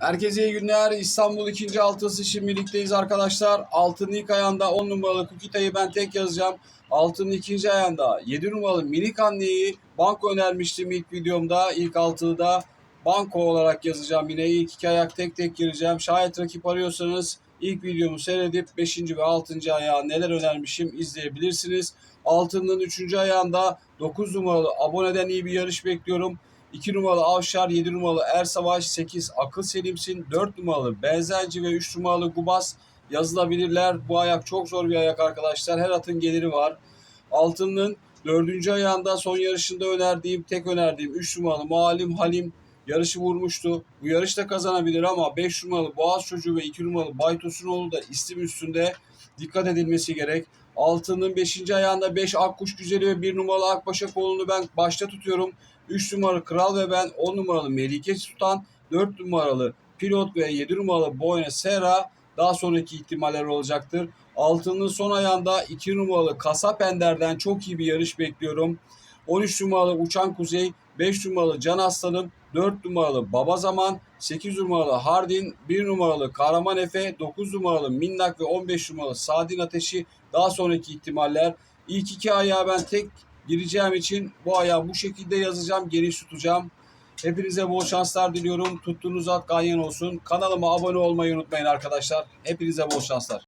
Herkese iyi günler. İstanbul 2. altısı şimdilikteyiz arkadaşlar. Altının ilk ayağında 10 numaralı Kukita'yı ben tek yazacağım. Altının ikinci ayağında 7 numaralı Minik Anne'yi banko önermiştim ilk videomda. ilk altılıda banko olarak yazacağım. Yine ilk iki ayak tek tek gireceğim. Şayet rakip arıyorsanız ilk videomu seyredip 5. ve 6. ayağı neler önermişim izleyebilirsiniz. Altının 3. ayağında 9 numaralı aboneden iyi bir yarış bekliyorum. 2 numaralı Avşar, 7 numaralı Er Savaş, 8 Akıl Selimsin, 4 numaralı Benzenci ve 3 numaralı Gubas yazılabilirler. Bu ayak çok zor bir ayak arkadaşlar. Her atın geliri var. Altının 4. ayağında son yarışında önerdiğim, tek önerdiğim 3 numaralı Mualim Halim yarışı vurmuştu. Bu yarışta kazanabilir ama 5 numaralı Boğaz Çocuğu ve 2 numaralı Baytosunoğlu da istim üstünde dikkat edilmesi gerek. Altının 5. ayağında 5 Akkuş Güzeli ve 1 numaralı Akbaşa kolunu ben başta tutuyorum. 3 numaralı Kral ve ben 10 numaralı Melike tutan 4 numaralı Pilot ve 7 numaralı Boyne Sera daha sonraki ihtimaller olacaktır. Altının son ayağında 2 numaralı Kasap Ender'den çok iyi bir yarış bekliyorum. 13 numaralı Uçan Kuzey, 5 numaralı Can Aslanım, 4 numaralı Baba Zaman, 8 numaralı Hardin, 1 numaralı Kahraman Efe, 9 numaralı Minnak ve 15 numaralı Sadin Ateşi daha sonraki ihtimaller. İlk iki ayağı ben tek gireceğim için bu ayağı bu şekilde yazacağım, geniş tutacağım. Hepinize bol şanslar diliyorum. Tuttuğunuz at ganyan olsun. Kanalıma abone olmayı unutmayın arkadaşlar. Hepinize bol şanslar.